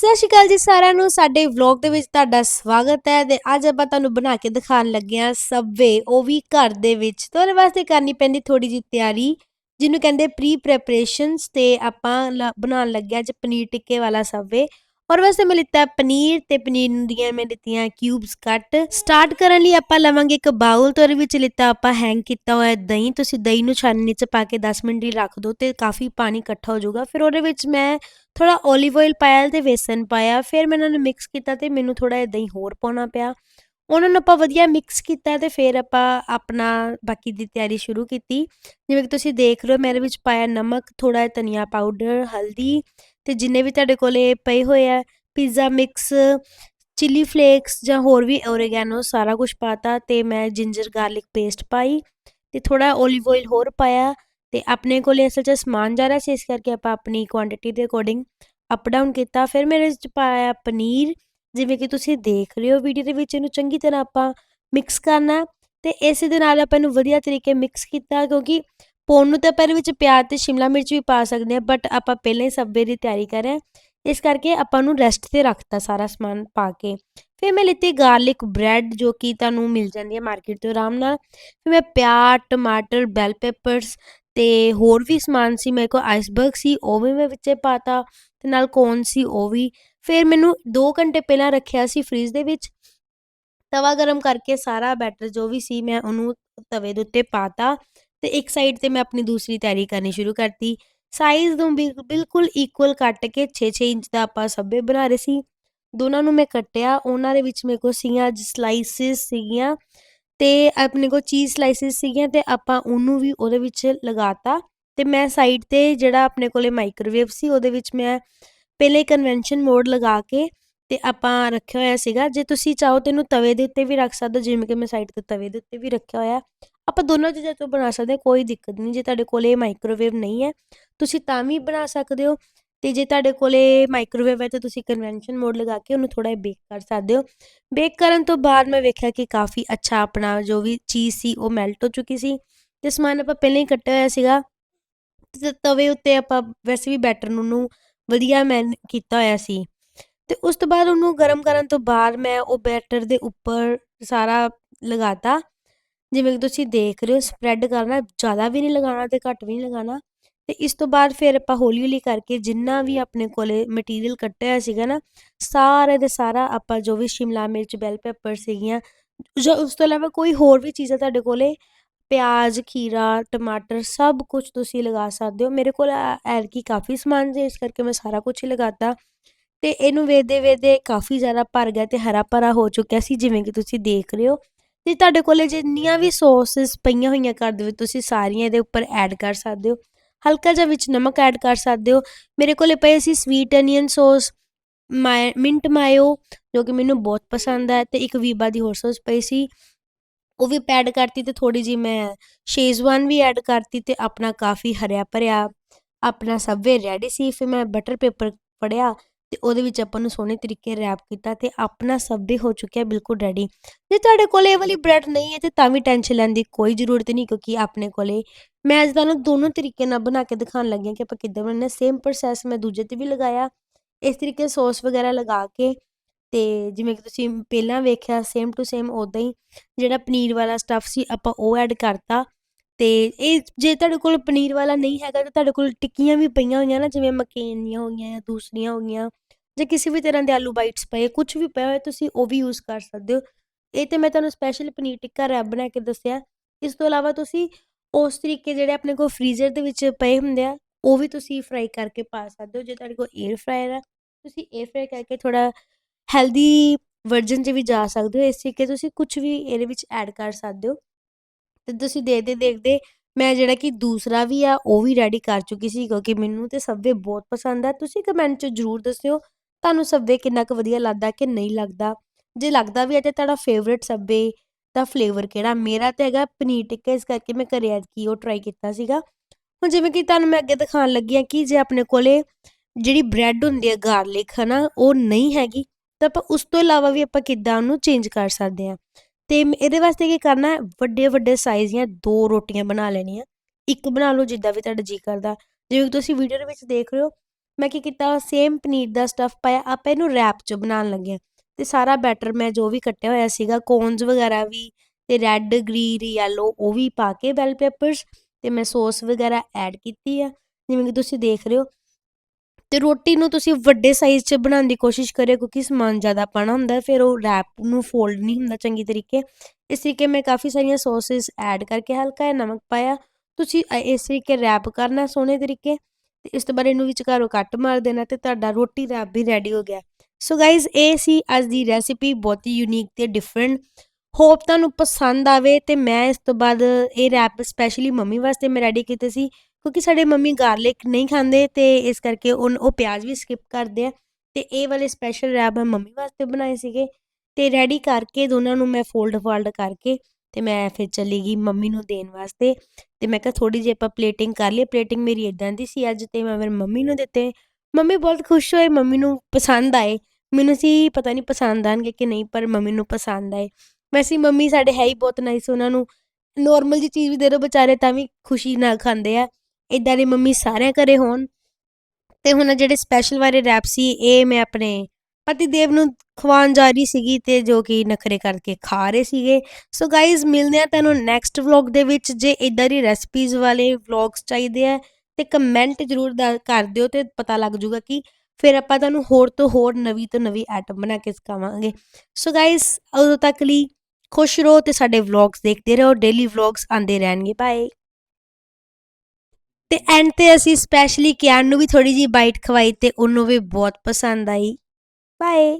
ਸਤਿ ਸ਼੍ਰੀ ਅਕਾਲ ਜੀ ਸਾਰਿਆਂ ਨੂੰ। ਸਾਡੇ ਵਲੌਗ ਦੇ ਵਿੱਚ ਤੁਹਾਡਾ ਸਵਾਗਤ ਹੈ ਤੇ ਅੱਜ ਆਪਾਂ ਤੁਹਾਨੂੰ ਬਣਾ ਕੇ ਦਿਖਾਉਣ ਲੱਗੇ ਹਾਂ ਸਬਵੇ, ਉਹ ਵੀ ਘਰ ਦੇ ਵਿੱਚ। ਤਾਂ ਉਹਦੇ ਵਾਸਤੇ ਕਰਨੀ ਪੈਂਦੀ ਥੋੜੀ ਜਿਹੀ ਤਿਆਰੀ, ਜਿਹਨੂੰ ਕਹਿੰਦੇ ਪ੍ਰੀ ਪ੍ਰੈਪਰੇਸ਼ਨਸ ਤੇ ਆਪਾਂ ਬਣਾਉਣ ਲੱਗੇ ਅੱਜ ਪਨੀਰ ਟਿੱਕੇ ਵਾਲਾ ਸਬਵੇ। ਔਰ ਵਾਸਤੇ ਮੈਂ ਲਿੱਤਾ ਪਨੀਰ ਤੇ ਪਨੀਰ ਨੂੰ ਦੀਆਂ ਮੈਂ ਲਿੱਤੀਆਂ ਕਿਊਬਸ ਕੱਟ ਸਟਾਰਟ ਕਰਨ ਲਈ ਆਪਾਂ ਲਵਾਂਗੇ ਇੱਕ ਬਾਉਲ ਤੇ ਉਹਦੇ ਵਿੱਚ ਲਿੱਤਾ ਆਪਾਂ ਹੈਂਗ ਕੀਤਾ ਹੋਇਆ ਦਹੀਂ। ਤੁਸੀਂ ਦਹੀਂ ਨੂੰ ਛਾਨਣੀ 'ਚ ਪਾ ਕੇ 10 ਮਿੰਟ ਲਈ ਰੱਖ ਦਿਓ ਤੇ ਕਾਫੀ ਪਾਣੀ ਇਕੱਠਾ ਹੋ ਜਾਊਗਾ। ਫਿਰ ਉਹਦੇ ਵਿੱਚ ਮੈਂ ਥੋੜਾ 올ਿਵ ਆਇਲ ਪਾਇਆ ਤੇ ਵੇਸਨ ਪਾਇਆ। ਫਿਰ ਮੈਂ ਇਹਨਾਂ ਨੂੰ ਮਿਕਸ ਕੀਤਾ ਤੇ ਮੈਨੂੰ ਥੋੜਾ ਜਿਹਾ ਦਹੀਂ ਹੋਰ ਪਾਉਣਾ ਪਿਆ। ਉਹਨਾਂ ਨੂੰ ਆਪਾਂ ਵਧੀਆ ਮਿਕਸ ਕੀਤਾ ਤੇ ਫਿਰ ਆਪਾਂ ਆਪਣਾ ਬਾਕੀ ਦੀ ਤਿਆਰੀ ਸ਼ੁਰੂ ਕੀਤੀ। ਜਿਵੇਂ ਕਿ ਤੁਸੀਂ ਦੇਖ ਰਹੇ ਹੋ, ਮੇਰੇ ਵਿੱਚ ਪਾਇਆ ਨਮਕ ਥੋੜਾ ਜਿਹਾ ਧਨੀਆ ਪਾਊਡਰ ਹਲਦੀ ਤੇ ਜਿੰਨੇ ਵੀ ਤੁਹਾਡੇ ਕੋਲੇ ਪਏ ਹੋਏ ਆ ਪੀਜ਼ਾ ਮਿਕਸ ਚਿੱਲੀ ਫਲੇਕਸ ਜਾਂ ਹੋਰ ਵੀ ਓਰੇਗੈਨੋ ਸਾਰਾ ਕੁਝ ਪਾਤਾ ਤੇ ਮੈਂ ਜਿੰਜਰ ਗਾਰਲਿਕ ਪੇਸਟ ਪਾਈ ਤੇ ਥੋੜਾ 올ਿਵ ਆਇਲ ਹੋਰ ਪਾਇਆ ਤੇ ਆਪਣੇ ਕੋਲੇ ਅਸਲ 'ਚ ਸਮਾਨ ਜਾ ਰਿਹਾ ਸੀ, ਇਸ ਕਰਕੇ ਆਪਾਂ ਆਪਣੀ ਕੁਆਂਟੀਟੀ ਦੇ ਅਕੋਰਡਿੰਗ ਅਪ ਡਾਊਨ ਕੀਤਾ। ਫਿਰ ਮੇਰੇ ਵਿੱਚ ਪਾਇਆ ਪਨੀਰ ਜਿਵੇਂ ਕਿ ਤੁਸੀਂ ਦੇਖ ਰਹੇ ਹੋ ਵੀਡੀਓ ਦੇ ਵਿੱਚ, ਇਹਨੂੰ ਚੰਗੀ ਤਰ੍ਹਾਂ ਆਪਾਂ ਮਿਕਸ ਕਰਨਾ ਤੇ ਇਸੇ ਦੇ ਨਾਲ ਆਪਾਂ ਇਹਨੂੰ ਵਧੀਆ ਤਰੀਕੇ ਮਿਕਸ ਕੀਤਾ ਕਿਉਂਕਿ ਪਾਉਣ ਨੂੰ ਤਾਂ ਆਪਾਂ ਇਹਦੇ ਵਿੱਚ ਪਿਆਜ਼ ਤੇ ਸ਼ਿਮਲਾ ਮਿਰਚ ਵੀ ਪਾ ਸਕਦੇ ਹਾਂ ਬਟ ਆਪਾਂ ਪਹਿਲਾਂ ਹੀ ਸਬਜ਼ੀ ਦੀ ਤਿਆਰੀ ਕਰ ਰਹੇ ਇਸ ਕਰਕੇ ਆਪਾਂ ਨੂੰ ਰੈਸਟ ਤੇ ਰੱਖਤਾ ਸਾਰਾ ਸਮਾਨ ਪਾ ਕੇ। ਫਿਰ ਮੈਂ ਲਿੱਤੀ ਗਾਰਲਿਕ ਬ੍ਰੈਡ ਜੋ ਕਿ ਤੁਹਾਨੂੰ ਮਿਲ ਜਾਂਦੀ ਹੈ ਮਾਰਕੀਟ ਤੋਂ ਆਰਾਮ ਨਾਲ। ਫਿਰ ਮੈਂ ਪਿਆਜ਼, ਟਮਾਟਰ ਬੈਲ ਪੇਪਰਸ ਤੇ ਹੋਰ ਵੀ ਸਮਾਨ ਸੀ, ਮੇਰੇ ਕੋਲ ਆਈਸਬਰਗ ਸੀ, ਉਹ ਵੀ ਮੈਂ ਵਿੱਚੇ ਪਾਤਾ ਤੇ ਨਾਲ ਕੋਨ ਸੀ, ਉਹ ਵੀ ਫਿਰ ਮੈਨੂੰ 2 ਘੰਟੇ ਪਹਿਲਾਂ ਰੱਖਿਆ ਸੀ ਫ੍ਰੀਜ਼ ਦੇ ਵਿੱਚ। ਤਵਾ ਗਰਮ ਕਰਕੇ ਸਾਰਾ ਬੈਟਰ ਜੋ ਵੀ ਸੀ ਮੈਂ ਉਹਨੂੰ ਤਵੇ ਦੇ ਉੱਤੇ ਪਾਤਾ ਤੇ ਇੱਕ ਸਾਈਡ ਤੇ ਮੈਂ ਆਪਣੀ ਦੂਸਰੀ ਤਿਆਰੀ ਕਰਨੀ ਸ਼ੁਰੂ ਕਰਤੀ। ਸਾਈਜ਼ ਨੂੰ ਬਿਲਕੁਲ ਇਕੁਅਲ ਕੱਟ ਕੇ 6-6 ਇੰਚ ਦਾ ਆਪਾਂ ਸੱਬੇ ਬਣਾ ਰਹੇ ਸੀ। ਦੋਨਾਂ ਨੂੰ ਮੈਂ ਕੱਟਿਆ, ਉਹਨਾਂ ਦੇ ਵਿੱਚ ਮੇਰੇ ਕੋਲ ਸੀਗੀਆਂ ਸਲਾਈਸਿਸ ਸੀਗੀਆਂ ਤੇ ਆਪਣੇ ਕੋਲ ਚੀਜ਼ ਸਲਾਈਸਿਸ ਸੀਗੀਆਂ ਤੇ ਆਪਾਂ ਉਹਨੂੰ ਵੀ ਉਹਦੇ ਵਿੱਚ ਲਗਾਤਾ ਤੇ ਮੈਂ ਸਾਈਡ ਤੇ ਜਿਹੜਾ ਆਪਣੇ ਕੋਲੇ ਮਾਈਕ੍ਰੋਵੇਵ ਸੀ ਉਹਦੇ ਵਿੱਚ ਮੈਂ ਪਹਿਲੇ ਕਨਵੈਨਸ਼ਨ ਮੋਡ ਲਗਾ ਕੇ ਤੇ ਆਪਾਂ ਰੱਖਿਆ ਹੋਇਆ ਸੀਗਾ। ਜੇ ਤੁਸੀਂ ਚਾਹੋ ਤੇ ਇਹਨੂੰ ਤਵੇ ਦੇ ਉੱਤੇ ਵੀ ਰੱਖ ਸਕਦੇ ਹੋ, ਜਿਵੇਂ ਕਿ ਮੈਂ ਸਾਈਡ ਤੇ ਤਵੇ ਦੇ ਉੱਤੇ ਵੀ ਰੱਖਿਆ ਹੋਇਆ। ਆਪਾਂ ਦੋਨੋਂ ਚੀਜ਼ਾਂ ਤੋਂ ਬਣਾ ਸਕਦੇ ਹਾਂ, ਕੋਈ ਦਿੱਕਤ ਨਹੀਂ। ਜੇ ਤੁਹਾਡੇ ਕੋਲੇ ਮਾਈਕ੍ਰੋਵੇਵ ਨਹੀਂ ਹੈ, ਤੁਸੀਂ ਤਾਂ ਵੀ ਬਣਾ ਸਕਦੇ ਹੋ। ਤੇ ਜੇ ਤੁਹਾਡੇ ਕੋਲੇ ਮਾਈਕ੍ਰੋਵੇਵ ਹੈ ਤਾਂ ਤੁਸੀਂ ਕਨਵੈਨਸ਼ਨ ਮੋਡ ਲਗਾ ਕੇ ਉਹਨੂੰ ਥੋੜਾ ਬੇਕ ਕਰ ਸਕਦੇ ਹੋ। ਬੇਕ ਕਰਨ ਤੋਂ ਬਾਅਦ ਮੈਂ ਵੇਖਿਆ ਕਿ ਕਾਫੀ ਅੱਛਾ ਆਪਣਾ ਜੋ ਵੀ ਚੀਜ਼ ਸੀ, ਉਹ ਮੈਲਟ ਹੋ ਚੁੱਕੀ ਸੀ। ਤੇ ਸਮਾਨ ਆਪਾਂ ਪਹਿਲਾਂ ਹੀ ਕੱਟਿਆ ਹੋਇਆ ਸੀਗਾ। ਤਵੇ ਉੱਤੇ ਆਪਾਂ ਵੈਸੇ ਵੀ ਬੈਟਰ ਨੂੰ ਉਹਨੂੰ ਵਧੀਆ ਮੈਂ ਕੀਤਾ ਹੋਇਆ ਸੀ। ਤੇ ਉਸ ਤੋਂ ਬਾਅਦ ਉਹਨੂੰ ਗਰਮ ਕਰਨ ਤੋਂ ਬਾਅਦ ਮੈਂ ਉਹ ਬੈਟਰ ਦੇ ਉੱਪਰ ਸਾਰਾ ਲਗਾਤਾ। ਜਿਵੇਂ ਕਿ ਤੁਸੀਂ ਦੇਖ ਰਹੇ ਹੋ ਸਪਰੈਡ ਕਰਨਾ ਜ਼ਿਆਦਾ ਵੀ ਨਹੀਂ ਲਗਾਉਣਾ ਤੇ ਘੱਟ ਵੀ ਨਹੀਂ ਲਗਾਉਣਾ। ਤੇ ਇਸ ਤੋਂ ਬਾਅਦ ਫਿਰ ਆਪਾਂ ਹੌਲੀ ਹੌਲੀ ਕਰਕੇ ਜਿੰਨਾ ਵੀ ਆਪਣੇ ਕੋਲੇ ਮਟੀਰੀਅਲ ਕੱਟਿਆ ਹੋਇਆ ਸੀਗਾ ਨਾ ਸਾਰੇ ਦੇ ਸਾਰਾ ਆਪਾਂ ਜੋ ਵੀ ਸ਼ਿਮਲਾ ਮਿਰਚ ਬੈਲ ਪੇਪਰ ਸੀਗੀਆਂ ਜੋ ਉਸ ਤੋਂ ਇਲਾਵਾ ਕੋਈ ਹੋਰ ਵੀ ਚੀਜ਼ਾਂ ਤੁਹਾਡੇ ਕੋਲੇ ਪਿਆਜ਼, ਖੀਰਾ, ਟਮਾਟਰ ਸਭ ਕੁਝ ਤੁਸੀਂ ਲਗਾ ਸਕਦੇ ਹੋ। ਮੇਰੇ ਕੋਲ ਐਰਕੀ ਕਾਫੀ ਸਮਾਨ ਸੀ ਇਸ ਕਰਕੇ ਮੈਂ ਸਾਰਾ ਕੁਝ ਹੀ ਲਗਾਤਾ। ਤੇ ਇਹਨੂੰ ਵੇਦੇ ਵੇਦੇ ਕਾਫੀ ਜ਼ਿਆਦਾ ਭਰ ਗਿਆ ਤੇ ਹਰਾ ਭਰਾ ਹੋ ਚੁੱਕਿਆ ਸੀ, ਜਿਵੇਂ ਕਿ ਤੁਸੀਂ ਦੇਖ ਰਹੇ ਹੋ। ਤੇ ਤੁਹਾਡੇ ਕੋਲੇ ਜਿੰਨੀਆਂ ਵੀ ਸੌਸਸ ਪਈਆਂ ਹੋਈਆਂ ਘਰ ਦੇ ਵਿੱਚ, ਤੁਸੀਂ ਸਾਰੀਆਂ ਇਹਦੇ ਉੱਪਰ ਐਡ ਕਰ ਸਕਦੇ ਹੋ। ਹਲਕਾ ਜਿਹਾ ਵਿੱਚ ਨਮਕ ਐਡ ਕਰ ਸਕਦੇ ਹੋ। ਮੇਰੇ ਕੋਲੇ ਪਏ ਸੀ sweet onion sauce my mint mayo ਜੋ ਕਿ ਮੈਨੂੰ ਬਹੁਤ ਪਸੰਦ ਹੈ। ਤੇ ਇੱਕ ਵੀਬਾ ਦੀ ਹੋਰ ਸੌਸ ਪਈ ਸੀ। ਉਹ ਵੀ ਐਡ ਕਰਤੀ ਤੇ ਥੋੜੀ ਜੀ ਮੈਂ ਸ਼ੇਜ਼ਵਾਨ ਵੀ ਐਡ ਕਰਤੀ ਤੇ ਆਪਣਾ ਕਾਫੀ ਹਰਿਆ ਭਰਿਆ, ਆਪਣਾ ਸਬਵੇ ਰੈਡੀ ਸੀ। ਫਿਰ ਮੈਂ ਬਟਰ ਪੇਪਰ ਫੜਿਆ ਤੇ ਉਹਦੇ ਵਿੱਚ ਆਪਾਂ ਨੂੰ ਸੋਹਣੇ ਤਰੀਕੇ ਰੈਪ ਕੀਤਾ ਤੇ ਆਪਣਾ ਸਬਵੇ ਹੋ ਚੁੱਕਿਆ ਬਿਲਕੁਲ ਰੈਡੀ ਜੇ ਤੁਹਾਡੇ ਕੋਲ ਇਹ ਵਾਲੀ ਬ੍ਰੈਡ ਨਹੀਂ ਹੈ ਤੇ ਤਾਂ ਵੀ ਟੈਨਸ਼ਨ ਲੈਣ ਦੀ ਕੋਈ ਜ਼ਰੂਰਤ ਨਹੀਂ ਕਿਉਂਕਿ ਆਪਣੇ ਕੋਲੇ ਮੈਂ ਅੱਜ ਤੁਹਾਨੂੰ ਦੋਨੋਂ ਤਰੀਕੇ ਨਾਲ ਬਣਾ ਕੇ ਦਿਖਾਉਣ ਲੱਗੀ ਹਾਂ ਕਿ ਆਪਾਂ ਕਿੱਦਾਂ ਬਣਾਉਣਾ ਸੇਮ ਪ੍ਰੋਸੈਸ ਮੈਂ ਦੂਜੇ ਤੇ ਵੀ ਲਗਾਇਆ। ਇਸ ਤਰੀਕੇ ਸੌਸ ਵਗੈਰਾ ਲਗਾ ਕੇ ਅਤੇ ਜਿਵੇਂ ਕਿ ਤੁਸੀਂ ਪਹਿਲਾਂ ਵੇਖਿਆ ਸੇਮ ਟੂ ਸੇਮ ਉੱਦਾਂ ਹੀ ਜਿਹੜਾ ਪਨੀਰ ਵਾਲਾ ਸਟੱਫ ਸੀ, ਆਪਾਂ ਉਹ ਐਡ ਕਰਤਾ। ਅਤੇ ਇਹ ਜੇ ਤੁਹਾਡੇ ਕੋਲ ਪਨੀਰ ਵਾਲਾ ਨਹੀਂ ਹੈਗਾ, ਤਾਂ ਤੁਹਾਡੇ ਕੋਲ ਟਿੱਕੀਆਂ ਵੀ ਪਈਆਂ ਹੋਈਆਂ ਨਾ, ਜਿਵੇਂ ਮਕੇਨ ਦੀਆਂ ਹੋ ਗਈਆਂ ਜਾਂ ਦੂਸਰੀਆਂ ਹੋ ਗਈਆਂ ਜਾਂ ਕਿਸੇ ਵੀ ਤਰ੍ਹਾਂ ਦੇ ਆਲੂ ਬਾਈਟਸ ਪਏ ਕੁਝ ਵੀ ਪਿਆ ਹੋਇਆ, ਤੁਸੀਂ ਉਹ ਵੀ ਯੂਜ਼ ਕਰ ਸਕਦੇ ਹੋ। ਇਹ ਤੇ ਮੈਂ ਤੁਹਾਨੂੰ ਸਪੈਸ਼ਲ ਪਨੀਰ ਟਿੱਕਾ ਰੈਪ ਬਣਾ ਕੇ ਦੱਸਿਆ। ਇਸ ਤੋਂ ਇਲਾਵਾ ਤੁਸੀਂ ਉਸ ਤਰੀਕੇ ਜਿਹੜੇ ਆਪਣੇ ਕੋਲ ਫ੍ਰੀਜ਼ਰ ਦੇ ਵਿੱਚ ਪਏ ਹੁੰਦੇ ਆ, ਉਹ ਵੀ ਤੁਸੀਂ ਫਰਾਈ ਕਰਕੇ ਪਾ ਸਕਦੇ ਹੋ। ਜੇ ਤੁਹਾਡੇ ਕੋਲ 에ਅਰ ਫਰਾਇਰ ਆ, ਤੁਸੀਂ 에ਅਰ ਫਰਾਈ ਕਰਕੇ ਥੋੜਾ ਹੈਲਦੀ ਵਰਜਨ 'ਚ ਵੀ ਜਾ ਸਕਦੇ ਹੋ, ਇਸ ਤਰੀਕੇ ਤੁਸੀਂ ਕੁਝ ਵੀ ਇਹਦੇ ਵਿੱਚ ਐਡ ਕਰ ਸਕਦੇ ਹੋ। ਤੇ ਤੁਸੀਂ ਦੇਖਦੇ ਦੇਖਦੇ ਮੈਂ ਜਿਹੜਾ ਕਿ ਦੂਸਰਾ ਵੀ ਆ, ਉਹ ਵੀ ਰੈਡੀ ਕਰ ਚੁੱਕੀ ਸੀ, ਕਿਉਂਕਿ ਮੈਨੂੰ ਤੇ ਸਬਵੇ ਬਹੁਤ ਪਸੰਦ ਆ। ਤੁਸੀਂ ਕਮੈਂਟ 'ਚ ਜਰੂਰ ਦੱਸਿਓ, ਤੁਹਾਨੂੰ ਸਬਵੇ ਕਿੰਨਾ ਕੁ ਵਧੀਆ ਲੱਗਦਾ ਕਿ ਨਹੀਂ ਲੱਗਦਾ। ਜੇ ਲੱਗਦਾ ਵੀ ਹੈ ਤੇ ਤੁਹਾਡਾ ਫੇਵਰਿਟ ਸਬਵੇ ਦਾ ਫਲੇਵਰ ਕਿਹੜਾ? ਮੇਰਾ ਤੇ ਹੈਗਾ ਪਨੀਰ ਟਿੱਕਾ, ਇਸ ਕਰਕੇ ਮੈਂ ਘਰੇ ਅੱਜ ਕੀ ਉਹ ਟਰਾਈ ਕੀਤਾ ਸੀਗਾ। ਹੁਣ ਜਿਵੇਂ ਕਿ ਤੁਹਾਨੂੰ ਮੈਂ ਅੱਗੇ ਦਿਖਾਉਣ ਲੱਗੀ ਆ ਕਿ ਜੇ ਆਪਣੇ ਕੋਲੇ ਜਿਹੜੀ ਬ੍ਰੈਡ ਹੁੰਦੀ ਹੈ ਗਾਰਲਿਕ ਹਨਾ, ਉਹ ਨਹੀਂ ਹੈਗੀ ਤਾਂ ਆਪਾਂ ਉਸ ਤੋਂ ਇਲਾਵਾ ਵੀ ਆਪਾਂ ਕਿੱਦਾਂ ਉਹਨੂੰ ਚੇਂਜ ਕਰ ਸਕਦੇ ਹਾਂ। ਤੇ ਇਹਦੇ ਵਾਸਤੇ ਕੀ ਕਰਨਾ ਹੈ? ਵੱਡੇ ਵੱਡੇ ਸਾਈਜ਼ ਦੀਆਂ ਦੋ ਰੋਟੀਆਂ ਬਣਾ ਲੈਣੀਆਂ। ਇੱਕ ਬਣਾ ਲਓ ਜਿੱਦਾਂ ਵੀ ਤੁਹਾਡਾ ਜੀ ਕਰਦਾ। ਜਿਵੇਂ ਤੁਸੀਂ ਵੀਡੀਓ ਦੇ ਵਿੱਚ ਦੇਖ ਰਹੇ ਹੋ, ਮੈਂ ਕੀ ਕੀਤਾ ਸੇਮ ਪਨੀਰ ਦਾ ਸਟਫ ਪਾਇਆ, ਆਪਾਂ ਇਹਨੂੰ ਰੈਪ 'ਚ ਬਣਾਉਣ ਲੱਗੇ ਹਾਂ। ਤੇ ਸਾਰਾ ਬੈਟਰ ਮੈਂ ਜੋ ਵੀ ਕੱਟਿਆ ਹੋਇਆ ਸੀਗਾ ਕੋਨਸ ਵਗੈਰਾ ਵੀ ਤੇ ਰੈੱਡ ਗ੍ਰੀਨ ਯੈਲੋ ਉਹ ਵੀ ਪਾ ਕੇ ਬੈਲ ਪੇਪਰਸ ਤੇ ਮੈਂ ਸੌਸ ਵਗੈਰਾ ਐਡ ਕੀਤੀ ਆ। ਜਿਵੇਂ ਕਿ ਤੁਸੀਂ ਦੇਖ ਰਹੇ ਹੋ ਤੇ ਰੋਟੀ ਨੂੰ ਤੁਸੀਂ ਵੱਡੇ ਸਾਈਜ਼ 'ਚ ਬਣਾਉਣ ਦੀ ਕੋਸ਼ਿਸ਼ ਕਰਿਓ, ਕਿਉਂਕਿ ਸਮਾਨ ਜ਼ਿਆਦਾ ਪਾਣਾ ਹੁੰਦਾ, ਫਿਰ ਉਹ ਰੈਪ ਨੂੰ ਫੋਲਡ ਨਹੀਂ ਹੁੰਦਾ ਚੰਗੀ ਤਰੀਕੇ। ਇਸ ਤਰੀਕੇ ਮੈਂ ਕਾਫੀ ਸਾਰੀਆਂ ਸੌਸਸ ਐਡ ਕਰਕੇ ਹਲਕਾ ਜਿਹਾ ਨਮਕ ਪਾਇਆ। ਤੁਸੀਂ ਇਸ ਤਰੀਕੇ ਰੈਪ ਕਰਨਾ ਸੋਹਣੇ ਤਰੀਕੇ, ਤੇ ਇਸ ਤੋਂ ਬਾਅਦ ਇਹਨੂੰ ਵਿਚਕਾਰੋਂ ਕੱਟ ਮਾਰ ਦੇਣਾ ਤੇ ਤੁਹਾਡਾ ਰੋਟੀ ਰੈਪ ਵੀ ਰੈਡੀ ਹੋ ਗਿਆ। ਸੋ ਗਾਇਜ਼ ਇਹ ਸੀ ਅੱਜ ਦੀ ਰੈਸਿਪੀ ਬਹੁਤ ਹੀ ਯੂਨੀਕ ਤੇ ਡਿਫਰੈਂਟ ਹੋਪ ਤੁਹਾਨੂੰ ਪਸੰਦ ਆਵੇ ਤੇ ਮੈਂ ਇਸ ਤੋਂ ਬਾਅਦ ਇਹ ਰੈਪ ਸਪੈਸ਼ਲੀ ਮੰਮੀ ਵਾਸਤੇ ਮੈਂ ਰੈਡੀ ਕੀਤੇ ਸੀ। ਕਿਉਂਕਿ ਸਾਡੇ ਮੰਮੀ ਗਾਰਲਿਕ ਨਹੀਂ ਖਾਂਦੇ ਤੇ ਇਸ ਕਰਕੇ ਉਹ ਉਹ ਪਿਆਜ਼ ਵੀ ਸਕਿਪ ਕਰਦੇ ਆ। ਤੇ ਇਹ ਵਾਲੇ ਸਪੈਸ਼ਲ ਰੈਪ ਮੈਂ ਮੰਮੀ ਵਾਸਤੇ ਬਣਾਏ ਸੀਗੇ। ਤੇ ਰੈਡੀ ਕਰਕੇ ਦੋਨਾਂ ਨੂੰ ਮੈਂ ਫੋਲਡ ਫਾਲਡ ਕਰਕੇ ਤੇ ਮੈਂ ਫਿਰ ਚਲੀ ਗਈ ਮੰਮੀ ਨੂੰ ਦੇਣ ਵਾਸਤੇ। ਤੇ ਮੈਂ ਕਿਹਾ ਥੋੜੀ ਜਿਹੀ ਆਪਾਂ ਪਲੇਟਿੰਗ ਕਰ ਲਈ ਪਲੇਟਿੰਗ ਮੇਰੀ ਇਦਾਂ ਦੀ ਸੀ ਅੱਜ ਤੇ ਮੈਂ ਮੇਰੇ ਮੰਮੀ ਨੂੰ ਦਿੱਤੇ। ਮੰਮੀ ਬਹੁਤ ਖੁਸ਼ ਹੋਏ, ਮੰਮੀ ਨੂੰ ਪਸੰਦ ਆਏ। ਮੈਨੂੰ ਸੀ ਪਤਾ ਨਹੀਂ ਪਸੰਦ ਆਣਗੇ ਕਿ ਨਹੀਂ, ਪਰ ਮੰਮੀ ਨੂੰ ਪਸੰਦ ਆਏ। ਵੈਸੇ ਮੰਮੀ ਸਾਡੇ ਹੈ ਹੀ ਬਹੁਤ ਨਾਈਸ ਉਹਨਾਂ ਨੂੰ ਨੋਰਮਲ ਜੀ ਚੀਜ਼ ਵੀ ਦੇ ਦਿਓ ਵਿਚਾਰੇ ਤਾਂ ਵੀ ਖੁਸ਼ੀ ਨਾਲ ਖਾਂਦੇ ਆ। ਇਦਾਂ ਦੀ ਮੰਮੀ ਸਾਰਿਆਂ ਘਰੇ ਹੋਣ। ਤੇ ਹੁਣ ਜਿਹੜੇ ਸਪੈਸ਼ਲ ਵਾਲੇ ਰੈਪ ਸੀ, ਇਹ ਮੈਂ ਆਪਣੇ ਪਤੀ ਦੇਵ ਨੂੰ ਖਵਾਉਣ ਜਾ ਰਹੀ ਸੀਗੀ ਤੇ ਜੋ ਕਿ ਨਖਰੇ ਕਰਕੇ ਖਾ ਰਹੇ ਸੀਗੇ। ਸੋ ਗਾਇਜ਼ ਮਿਲਦੇ ਆ ਤੁਹਾਨੂੰ ਨੈਕਸਟ ਵਲੌਗ ਦੇ ਵਿੱਚ। ਜੇ ਇਦਾਂ ਦੀ ਰੈਸਪੀਜ਼ ਵਾਲੇ ਵਲੌਗਸ ਚਾਹੀਦੇ ਆ ਤੇ ਕਮੈਂਟ ਜ਼ਰੂਰ ਕਰ ਦਿਓ ਤੇ ਪਤਾ ਲੱਗ ਜੂਗਾ ਕਿ ਫਿਰ ਆਪਾਂ ਤੁਹਾਨੂੰ ਹੋਰ ਤੋਂ ਹੋਰ ਨਵੀਂ ਤੋਂ ਨਵੀਂ ਆਈਟਮ ਬਣਾ ਕੇ ਸਿਖਾਵਾਂਗੇ। ਸੋ ਗਾਇਜ਼ ਉਦੋਂ ਤੱਕ ਲਈ ਖੁਸ਼ ਰਹੋ ਤੇ ਸਾਡੇ ਵਲੌਗਸ ਦੇਖਦੇ ਰਹੋ। ਡੇਲੀ ਵਲੌਗਸ ਆਉਂਦੇ ਰਹਿਣਗੇ। ਬਾਏ ਤੇ ਐਂਡ ਤੇ ਅਸੀਂ ਸਪੈਸ਼ਲੀ ਕਿਆਨ ਨੂੰ ਵੀ ਥੋੜੀ ਜੀ ਬਾਈਟ ਖਵਾਈ ਤੇ ਉਹਨੂੰ ਵੀ ਬਹੁਤ ਪਸੰਦ ਆਈ। ਬਾਏ